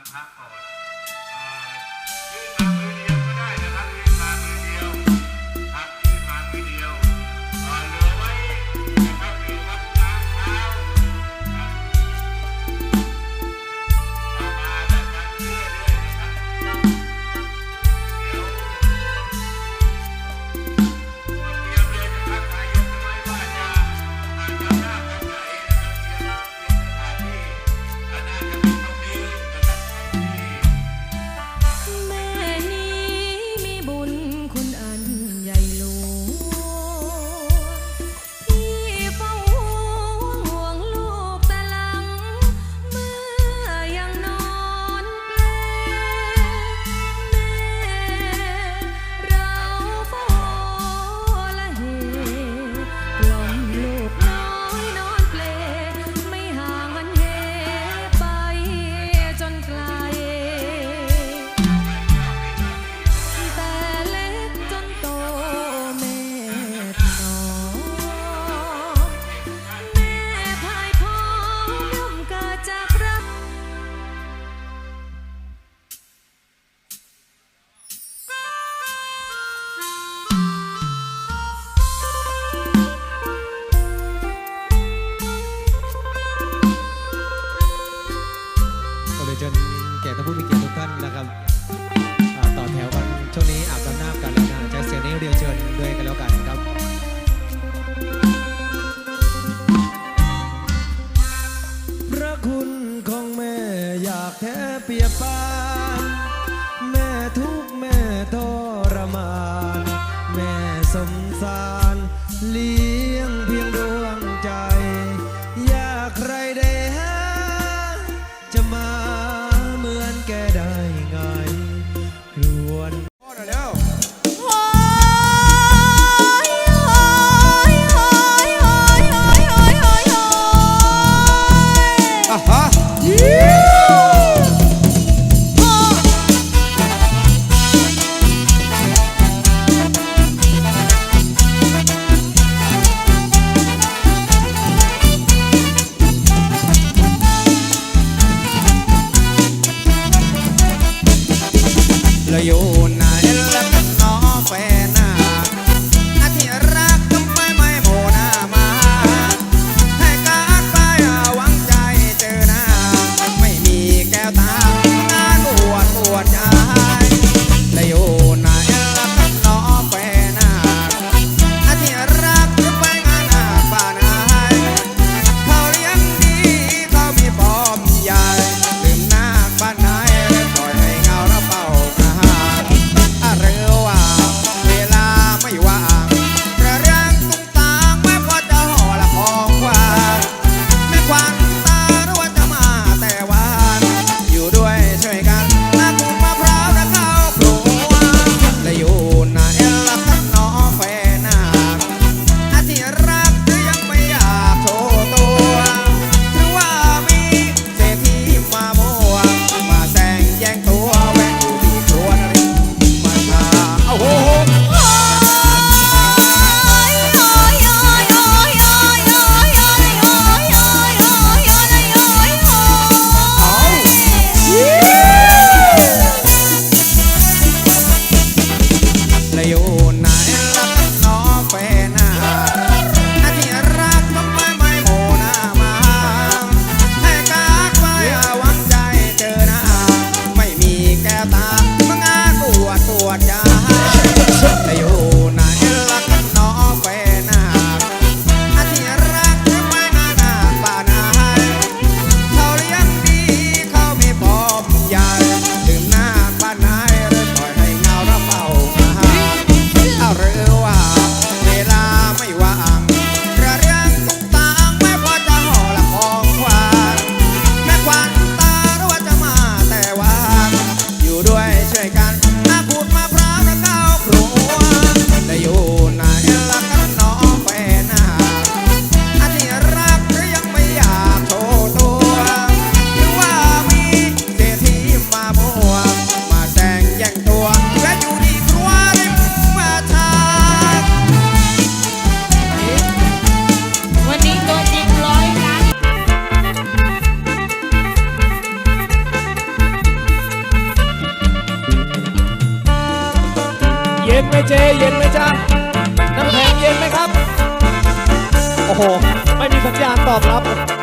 I'm half forward. จนแญแก่ท่านผู้มีเกียรติทุกท่านนะครับต่อแถวกันช่วงนี้อาบน้ำน้ำกันแล้วนะจะเสียงนี้เรียนเชิญด้วยกันแล้วกันครับพระคุณของแม่อยากแท้เปียบปานแม่ทุกแม่ทอ โยน ตอบรับ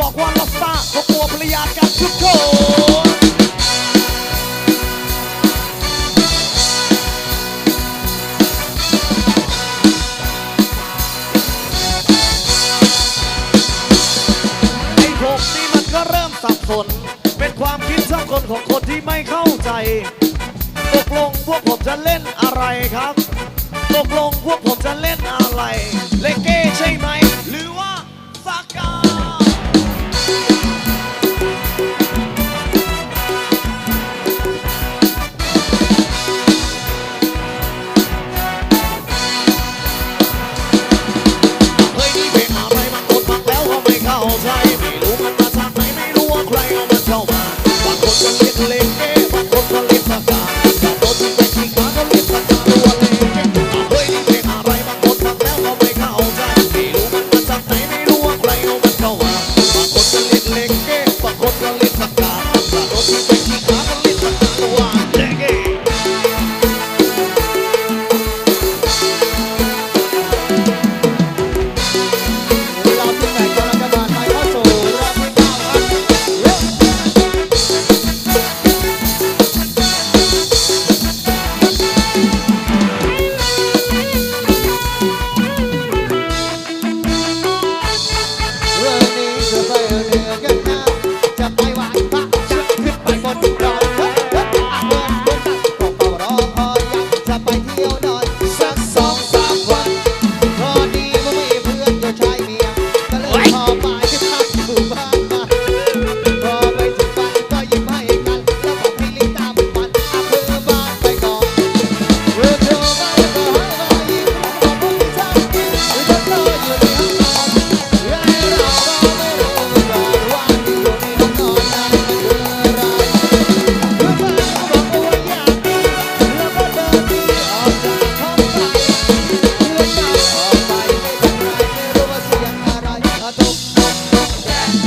บอกว่าเราซ่าเพราะกลัวภรรยากันทุกคนไอ้ผมนี่มันก็เริ่มสับสน เป็นความคิดสร้งคนของคนที่ไม่เข้าใจ ตกลงพวกผมจะเล่นอะไรครับ ตกลงพวกผมจะเล่นอะไร เลเก้ใช่ไหม หรือว่าสากา Thank you.